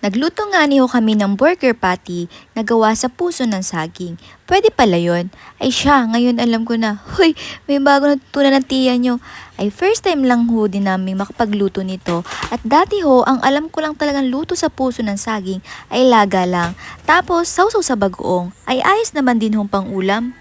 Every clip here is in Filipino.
Nagluto nga niyo kami ng burger patty na gawa sa puso ng saging. Pwede pala yon. Ay siya, ngayon alam ko na, Hoy, may bago na tutunan ng tiya nyo. Ay first time lang ho din namin makapagluto nito. At dati ho, ang alam ko lang talagang luto sa puso ng saging ay laga lang. Tapos, sausaw sa bagoong. Ay ayos naman din hong pang ulam.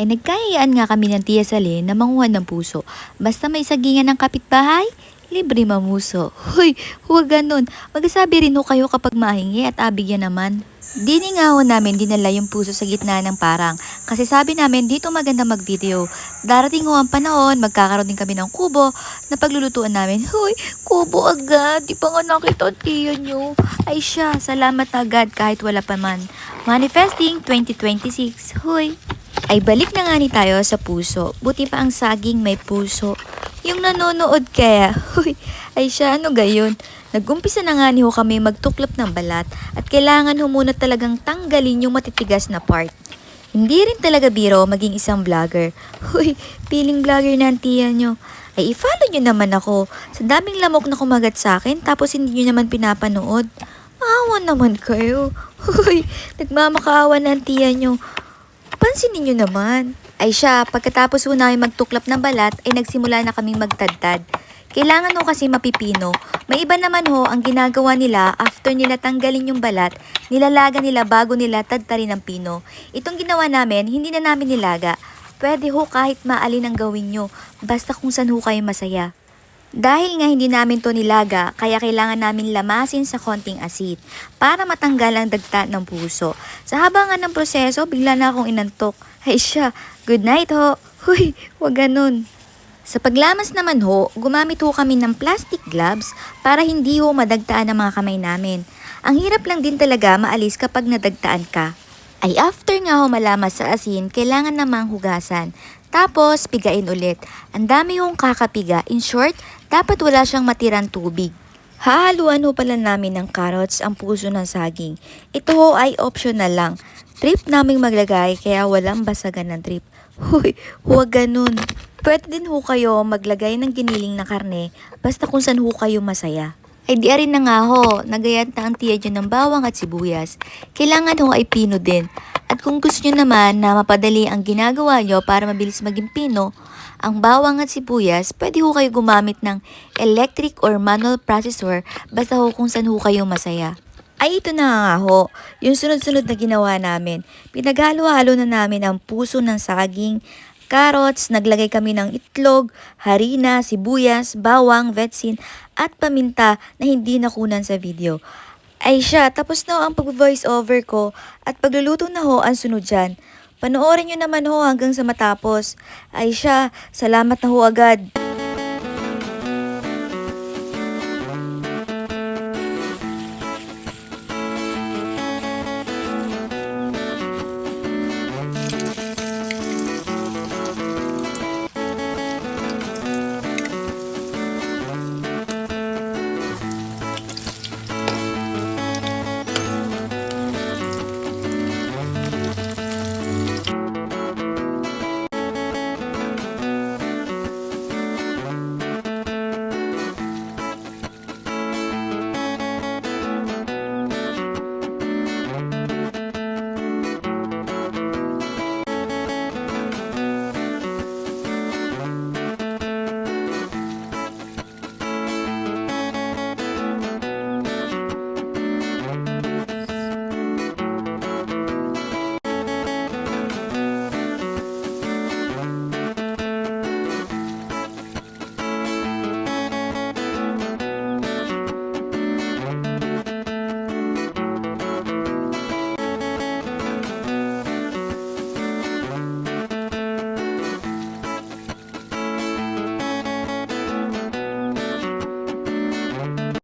Ay nagkayayaan nga kami ng tiya Salin na manguha ng puso. Basta may sagingan ng kapitbahay, libre mamuso. Huy, huwag ganun. Magsasabi rin ho kayo kapag mahingi at abigyan naman. Dini nga ho namin dinala yung puso sa gitna ng parang. Kasi sabi namin dito maganda mag-video. Darating ho ang panahon, magkakaroon din kami ng kubo na paglulutuan namin. Huy, kubo agad. Di pa nga nakita tiya nyo. Ay siya, salamat agad kahit wala pa man. Manifesting 2026. Huy. Ay balik na nga ni tayo sa puso. Buti pa ang saging may puso. Yung nanonood kaya, huy, ay siya ano gayon. Nagumpisa na nga ni ho kami magtuklap ng balat at kailangan ho muna talagang tanggalin yung matitigas na part. Hindi rin talaga biro maging isang vlogger. Huy, piling vlogger na ang nyo. Ay i-follow nyo naman ako. Sa daming lamok na kumagat sa akin tapos hindi nyo naman pinapanood. Maawa naman kayo. Huy, nagmamakaawa na ang nyo. Pansinin nyo naman. Ay siya, pagkatapos ho namin magtuklap ng balat, ay nagsimula na kaming magtadtad. Kailangan ho kasi mapipino. May iba naman ho, ang ginagawa nila, after nila tanggalin yung balat, nilalaga nila bago nila tadtarin ng pino. Itong ginawa namin, hindi na namin nilaga. Pwede ho kahit maalin ang gawin nyo, basta kung saan ho kayo masaya. Dahil nga hindi namin to nilaga, kaya kailangan namin lamasin sa konting asid para matanggal ang dagta ng puso. Sa haba nga ng proseso, bigla na akong inantok. Ay siya, good night ho. Huy, wag ganun. Sa paglamas naman ho, gumamit ho kami ng plastic gloves para hindi ho madagtaan ang mga kamay namin. Ang hirap lang din talaga maalis kapag nadagtaan ka. Ay after nga ho malamas sa asin, kailangan namang hugasan. Tapos, pigain ulit. Ang dami hong kakapiga. In short, dapat wala siyang matirang tubig. Hahaluan ho pala namin ng carrots ang puso ng saging. Ito ho ay optional lang. Trip naming maglagay kaya walang basagan ng trip. Huy, huwag ganun. Pwede din ho kayo maglagay ng giniling na karne basta kung saan ho kayo masaya. Ay di rin na nga ho, nagayat na ang tiya dyan ng bawang at sibuyas. Kailangan ho ay pino din. At kung gusto nyo naman na mapadali ang ginagawa nyo para mabilis maging pino, ang bawang at sibuyas, pwede ho kayo gumamit ng electric or manual processor basta ho kung saan ho kayo masaya. Ay ito na nga ho, yung sunod-sunod na ginawa namin. Pinaghalo-halo na namin ang puso ng saging, carrots, naglagay kami ng itlog, harina, sibuyas, bawang, vetsin, at paminta na hindi nakunan sa video. Ay siya, tapos na ang pag-voice over ko at pagluluto na ho ang sunod dyan. Panoorin nyo naman ho hanggang sa matapos. Ay siya, salamat na ho agad.